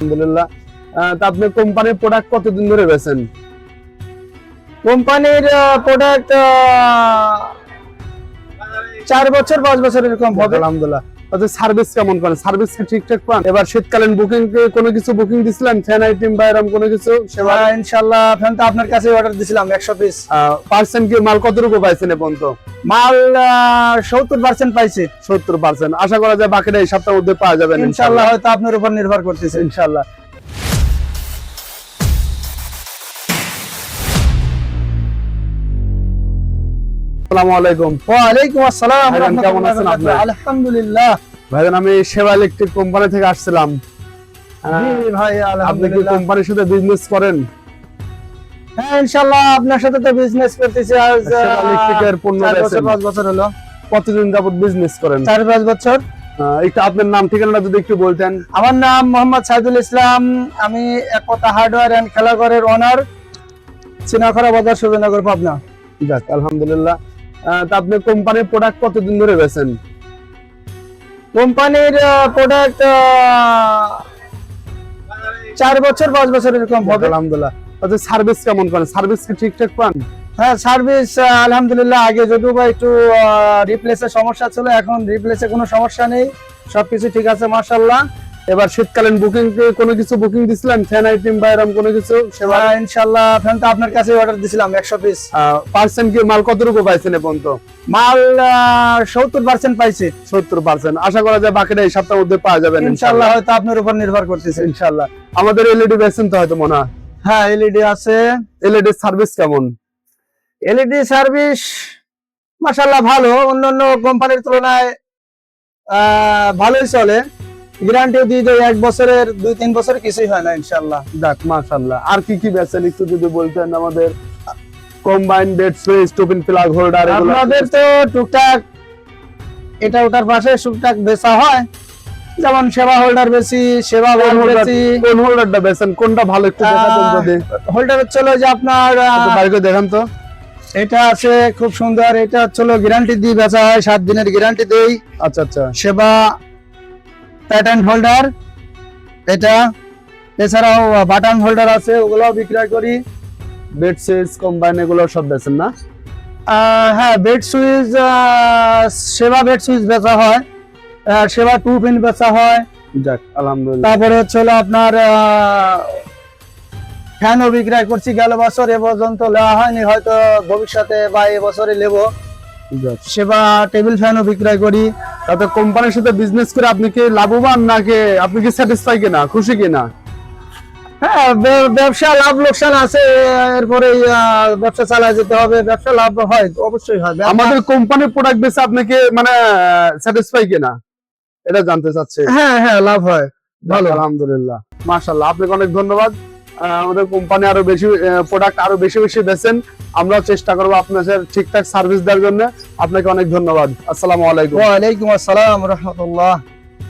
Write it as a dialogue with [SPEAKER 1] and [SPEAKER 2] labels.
[SPEAKER 1] আলহামদুলিল্লাহ। তা আপনি কোম্পানির প্রোডাক্ট কতদিন ধরে বেছেন
[SPEAKER 2] কোম্পানির প্রোডাক্ট চার বছর পাঁচ বছর এরকম হবে।
[SPEAKER 1] আলহামদুলিল্লাহ। আচ্ছা সার্ভিস কেমন করেন সার্ভিস কি ঠিকঠাক পান? এবার শীতকালীন বুকিং কোনো কিছু বুকিং দিছিলেন? ফ্যান আইটেম বা এরকম কোনো কিছু? সেবা
[SPEAKER 2] সেবা ইনশাল্লাহ ফ্যান তো আপনার কাছে অর্ডার দিছিলাম একশো পিস
[SPEAKER 1] পার্সেন্ট কি মাল কতটুকু পাইছেন এ পর্যন্ত?
[SPEAKER 2] মাল সত্তর পার্সেন্ট পাইছি।
[SPEAKER 1] সত্তর পার্সেন্ট আশা করা যায় বাকিটা এই সপ্তাহের মধ্যে পাওয়া যাবে
[SPEAKER 2] ইনশাল্লাহ হয়তো আপনার উপর নির্ভর করতেছে।
[SPEAKER 1] ইনশাল্লাহ আসসালামু আলাইকুম।
[SPEAKER 2] ওয়ালাইকুম আসসালাম
[SPEAKER 1] কেমন আছেন আপনি?
[SPEAKER 2] আলহামদুলিল্লাহ।
[SPEAKER 1] ভাইজান আমি সেবা ইলেকট্রিক কোম্পানি থেকে আসছিলাম।
[SPEAKER 2] ভাই
[SPEAKER 1] আপনি কি কোম্পানির সাথে বিজনেস করেন?
[SPEAKER 2] হ্যাঁ ইনশাল্লাহ আপনার সাথে তো বিজনেস করতেছি আজ
[SPEAKER 1] ইলেকট্রিকের পণ্য
[SPEAKER 2] চার বছর
[SPEAKER 1] বেচেন।
[SPEAKER 2] পাঁচ বছর হলো।
[SPEAKER 1] কতদিন যাবত বিজনেস করেন?
[SPEAKER 2] চার পাঁচ বছর।
[SPEAKER 1] আহ, একটু আপনার নাম ঠিকানাটা যদি একটু বলতেন।
[SPEAKER 2] আমার নাম মোহাম্মদ সাইদুল ইসলাম। আমি একতা হার্ডওয়্যার এন্ড খেলাঘরের ওনার চিনাখরা বাজার সুরেন্দ্রনগর পাবনা।
[SPEAKER 1] যাক আলহামদুলিল্লাহ। তা আপনি কোম্পানির প্রোডাক্ট কতদিন ধরে বেছেন?
[SPEAKER 2] কোম্পানির প্রোডাক্ট চার বছর পাঁচ বছর এরকম হবে।
[SPEAKER 1] আলহামদুলিল্লাহ। আচ্ছা সার্ভিস কেমন করেন সার্ভিস কি ঠিকঠাক পান?
[SPEAKER 2] হ্যাঁ সার্ভিস আলহামদুলিল্লাহ আগে যদিও বা একটু রিপ্লেসের সমস্যা ছিল এখন রিপ্লেসে কোনো সমস্যা নেই। সবকিছু ঠিক আছে মাশাল্লাহ
[SPEAKER 1] এবার শীতকালীন বুকিং কোনো কিছু বুকিং দিছিলেন? ফ্যান আইটেম বা এরকম কোনো কিছু? সেবা
[SPEAKER 2] সেবা ইনশাল্লাহ ফ্যান তো আপনার কাছে অর্ডার দিছিলাম একশো পিস
[SPEAKER 1] পার্সেন্ট কি মাল কতটুকু পাইছেন এ পর্যন্ত?
[SPEAKER 2] মাল সত্তর পার্সেন্ট পাইছি।
[SPEAKER 1] সত্তর পার্সেন্ট আশা করা যায় বাকিটা এই সপ্তাহের মধ্যে পাওয়া যাবে
[SPEAKER 2] ইনশাল্লাহ হয়তো আপনার উপর নির্ভর করতেছে।
[SPEAKER 1] ইনশাল্লাহ আমাদের এলইডি বেসেন তো হয়তো মনে হয়।
[SPEAKER 2] হ্যাঁ এলইডি আছে।
[SPEAKER 1] এলইডি সার্ভিস কেমন?
[SPEAKER 2] এলইডি সার্ভিস মাশাল্লাহ ভালো। অন্যান্য কোম্পানির তুলনায় আহ, ভালোই চলে। গ্যারান্টিও দিয়ে দেয় এক বছরের দুই তিন বছর কিছুই হয় না ইনশাল্লাহ
[SPEAKER 1] যাক মাশাআল্লাহ। আর কি কি বেচেন একটু যদি বলতেন আমাদের ডেট সুইচ টোপিন প্লাগ হোল্ডার
[SPEAKER 2] তো টুকটাক এটা ওটার পাশে টুকটাক বেচা হয়। যেমন সেবা হোল্ডার বেশি সেবা বেশি
[SPEAKER 1] কোন হোল্ডারটা বেচেন? কোনটা ভালো একটু যদি।
[SPEAKER 2] হোল্ডার হচ্ছিল যে আপনার
[SPEAKER 1] বাইরে দেখান তো।
[SPEAKER 2] এটা আছে খুব সুন্দর এটা হচ্ছিল গ্যারান্টি দিয়ে বেচা হয় সাত দিনের গ্যারান্টি দেই।
[SPEAKER 1] আচ্ছা আচ্ছা।
[SPEAKER 2] সেবা প্যাটার্ন হোল্ডার এটা এছাড়াও বাটন হোল্ডার আছে ওগুলো বিক্রয় করি।
[SPEAKER 1] বেড সুইচ কম্বাইন এগুলো সব বেচেন না?
[SPEAKER 2] হ্যাঁ বেড সুইচ সেবা বেড সুইচ বেচা হয়। সেবা টু পিন বেচা হয়।
[SPEAKER 1] যাক আলহামদুলিল্লাহ।
[SPEAKER 2] তারপরে হচ্ছে হলো আপনার ফ্যানও বিক্রয় করছি গেল বছর এ পর্যন্ত নেওয়া হয়নি হয়তো ভবিষ্যতে বা এ বছরে নেব সেবা টেবিল ফ্যানও বিক্রয় করি।
[SPEAKER 1] তাতে কোম্পানির সাথে বিজনেস করে আপনি কি লাভবান নাকি আপনি কি স্যাটিসফাই কিনা খুশি কিনা?
[SPEAKER 2] হ্যাঁ ব্যবসা লাভ লোকসান আছে এরপরে ব্যবসা চালায় যেতে হবে ব্যবসা লাভ হয় অবশ্যই হয়।
[SPEAKER 1] আমাদের কোম্পানির প্রোডাক্ট বেচে আপনি কি মানে স্যাটিসফাই কিনা? এটা জানতে চাচ্ছি।
[SPEAKER 2] হ্যাঁ হ্যাঁ লাভ হয়
[SPEAKER 1] ভালো। আলহামদুলিল্লাহ। মাশাআল্লাহ আপনাকে অনেক ধন্যবাদ। আমাদের কোম্পানি আরও বেশি প্রোডাক্ট আরও বেশি বেশি বেছেন আমরা চেষ্টা করব আপনাদের ঠিকঠাক সার্ভিস দেওয়ার জন্য। আপনাকে অনেক ধন্যবাদ। আসসালামু আলাইকুম।
[SPEAKER 2] ওয়ালাইকুম আসসালাম রহমতুল্লাহ।